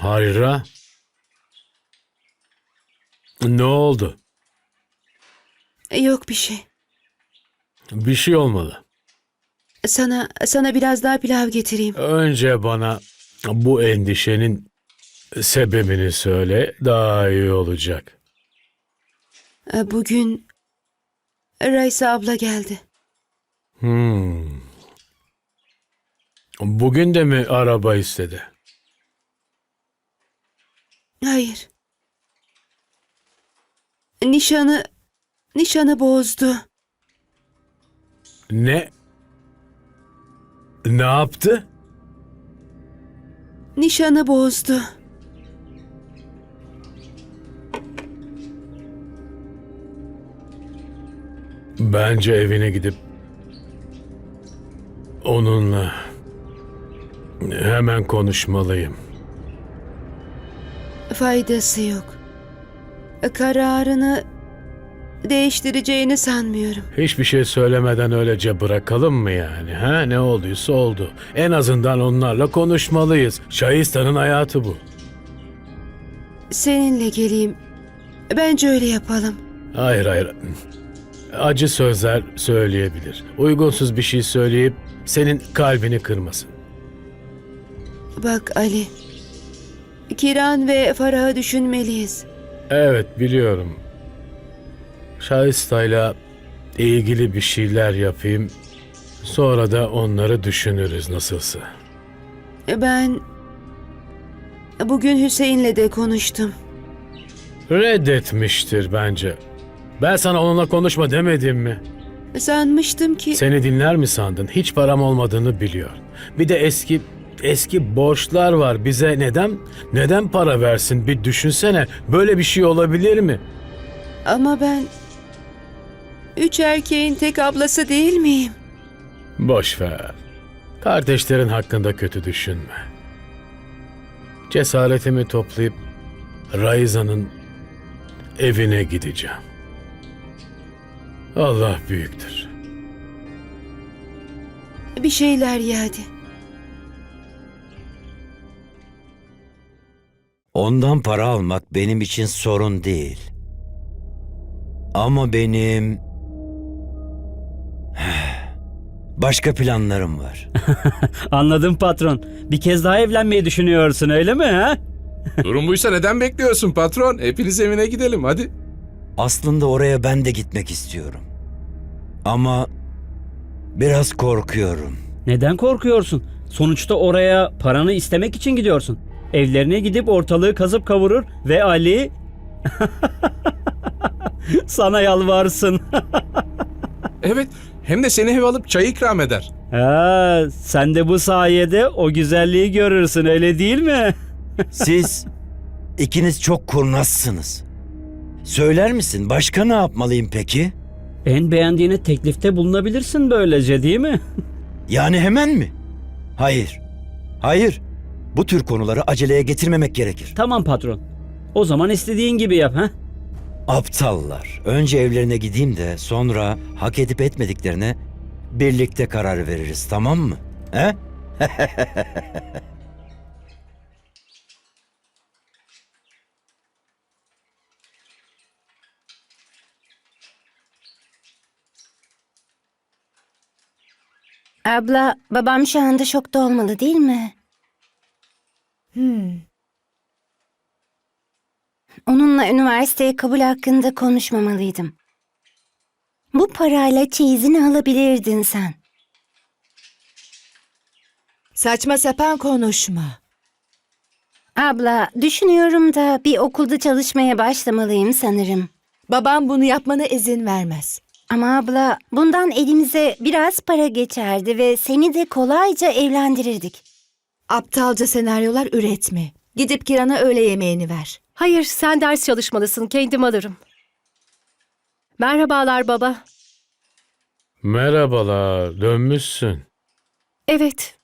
Hayra? Ne oldu? Yok bir şey. Bir şey olmalı. Sana sana biraz daha pilav getireyim. Önce bana bu endişenin sebebini söyle. Daha iyi olacak. E, Bugün Raisa abla geldi. Hmm. Bugün de mi araba istedi? Hayır. Nişanı nişanı bozdu. Ne? Ne yaptı? Nişanı bozdu. Bence evine gidip onunla hemen konuşmalıyım. Faydası yok. Kararını değiştireceğini sanmıyorum. Hiçbir şey söylemeden öylece bırakalım mı yani? Ha ne olduysa oldu. En azından onlarla konuşmalıyız. Şahistan'ın hayatı bu. Seninle geleyim. Bence öyle yapalım. Hayır hayır. Acı sözler söyleyebilir. Uygunsuz bir şey söyleyip senin kalbini kırmasın. Bak Ali. Kiran ve Farah'ı düşünmeliyiz. Evet biliyorum. Şahista'yla ilgili bir şeyler yapayım. Sonra da onları düşünürüz nasılsa. Ben bugün Hüseyin'le de konuştum. Reddetmiştir bence. Ben sana onunla konuşma demedim mi? Sanmıştım ki Seni dinler mi sandın? Hiç param olmadığını biliyor. Bir de eski eski borçlar var. Bize neden neden para versin? Bir düşünsene. Böyle bir şey olabilir mi? ama ben üç erkeğin tek ablası değil miyim? Boş ver. Kardeşlerin hakkında kötü düşünme. Cesaretimi toplayıp Raiza'nın evine gideceğim. Allah büyüktür. Bir şeyler ye Ondan para almak benim için sorun değil. Ama benim başka planlarım var. Anladım patron. Bir kez daha evlenmeyi düşünüyorsun öyle mi ha? Durum buysa neden bekliyorsun patron? Hepiniz evine gidelim hadi. Aslında oraya ben de gitmek istiyorum. Ama biraz korkuyorum. Neden korkuyorsun? Sonuçta oraya paranı istemek için gidiyorsun. Evlerine gidip ortalığı kazıp kavurur ve Ali sana yalvarsın. Evet hem de seni ev alıp çay ikram eder. ha, sen de bu sayede o güzelliği görürsün öyle değil mi? Siz ikiniz çok kurnazsınız. Söyler misin başka ne yapmalıyım peki? En beğendiğine teklifte bulunabilirsin böylece değil mi? Yani hemen mi? Hayır. Hayır. Bu tür konuları aceleye getirmemek gerekir. tamam patron. O zaman istediğin gibi yap ha? Aptallar. Önce evlerine gideyim de sonra hak edip etmediklerine birlikte karar veririz tamam mı? He? Abla, babam şu anda şokta olmalı değil mi? Hmm. Onunla üniversiteye kabul hakkında konuşmamalıydım. Bu parayla çeyizini alabilirdin sen. Saçma sapan konuşma. Abla, düşünüyorum da bir okulda çalışmaya başlamalıyım sanırım. Babam bunu yapmana izin vermez. Ama abla, bundan elimize biraz para geçerdi ve seni de kolayca evlendirirdik. Aptalca senaryolar üretme. Gidip Kiran'a öğle yemeğini ver. Hayır, sen ders çalışmalısın. Kendim alırım. Merhabalar baba. Merhabalar, dönmüşsün. Evet,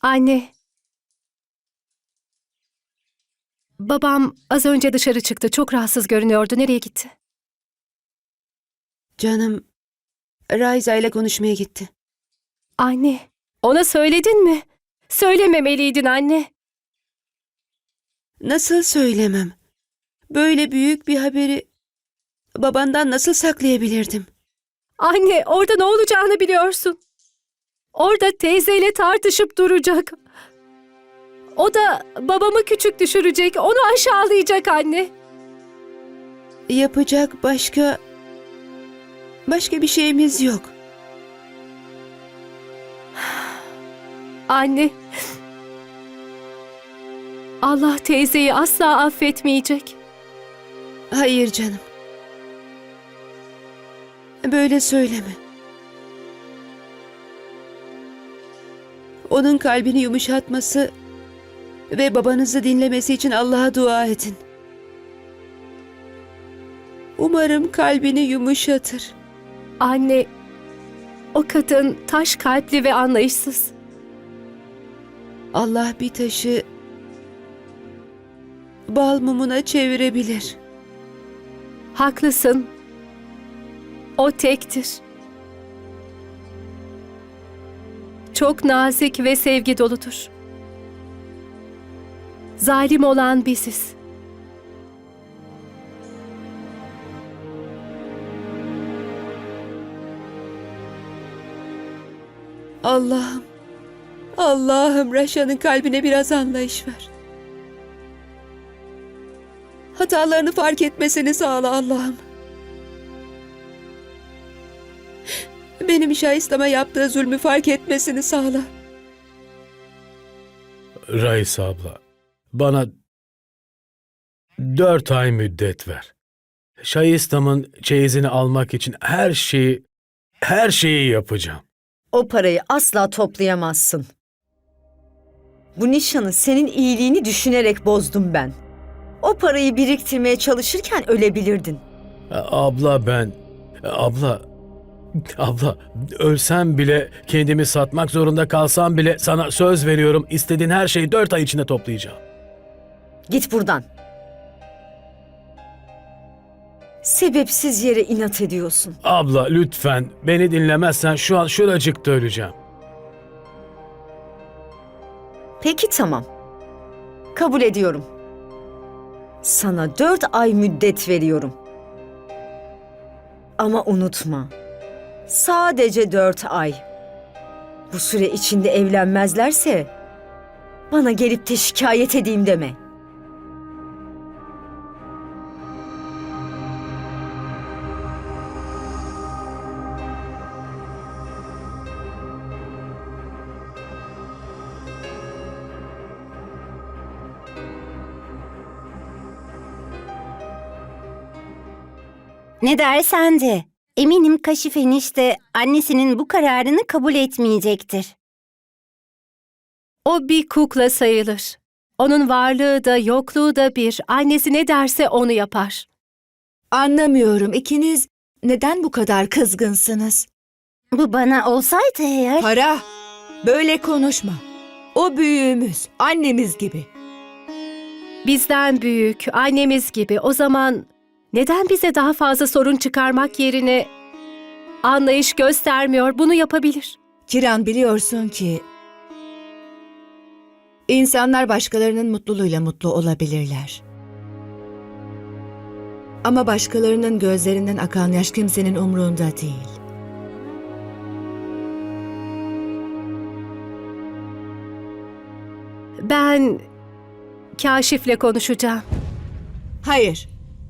Anne. Babam az önce dışarı çıktı. Çok rahatsız görünüyordu. Nereye gitti? Canım, Raiza ile konuşmaya gitti. Anne. Ona söyledin mi? Söylememeliydin anne. Nasıl söylemem? Böyle büyük bir haberi babandan nasıl saklayabilirdim? Anne orada ne olacağını biliyorsun. Orada teyzeyle tartışıp duracak. O da babamı küçük düşürecek, onu aşağılayacak anne. Yapacak başka başka bir şeyimiz yok. Anne. Allah teyzeyi asla affetmeyecek. Hayır canım. Böyle söyleme. Onun kalbini yumuşatması ve babanızı dinlemesi için Allah'a dua edin. Umarım kalbini yumuşatır. Anne, o kadın taş kalpli ve anlayışsız. Allah bir taşı bal mumuna çevirebilir. Haklısın. O tektir. Çok nazik ve sevgi doludur. Zalim olan biziz. Allah'ım, Allah'ım Raşa'nın kalbine biraz anlayış ver. Hatalarını fark etmesini sağla Allah'ım. Benim Şahislam'a yaptığı zulmü fark etmesini sağla. Raisa abla, bana dört ay müddet ver. Şahistam'ın çeyizini almak için her şeyi, her şeyi yapacağım. O parayı asla toplayamazsın. Bu nişanı senin iyiliğini düşünerek bozdum ben. O parayı biriktirmeye çalışırken ölebilirdin. Abla ben, abla, abla ölsem bile kendimi satmak zorunda kalsam bile sana söz veriyorum istediğin her şeyi dört ay içinde toplayacağım. Git buradan. Sebepsiz yere inat ediyorsun. Abla lütfen beni dinlemezsen şu an şuracıkta öleceğim. Peki tamam. Kabul ediyorum. Sana dört ay müddet veriyorum. Ama unutma. Sadece dört ay. Bu süre içinde evlenmezlerse bana gelip de şikayet edeyim deme. Ne dersen de. Eminim Kaşif enişte annesinin bu kararını kabul etmeyecektir. O bir kukla sayılır. Onun varlığı da yokluğu da bir. Annesi ne derse onu yapar. Anlamıyorum ikiniz neden bu kadar kızgınsınız? Bu bana olsaydı eğer... Para, böyle konuşma. O büyüğümüz, annemiz gibi. Bizden büyük, annemiz gibi. O zaman neden bize daha fazla sorun çıkarmak yerine anlayış göstermiyor? Bunu yapabilir. Kiran biliyorsun ki insanlar başkalarının mutluluğuyla mutlu olabilirler. Ama başkalarının gözlerinden akan yaş kimsenin umruunda değil. Ben Kaşif'le konuşacağım. Hayır,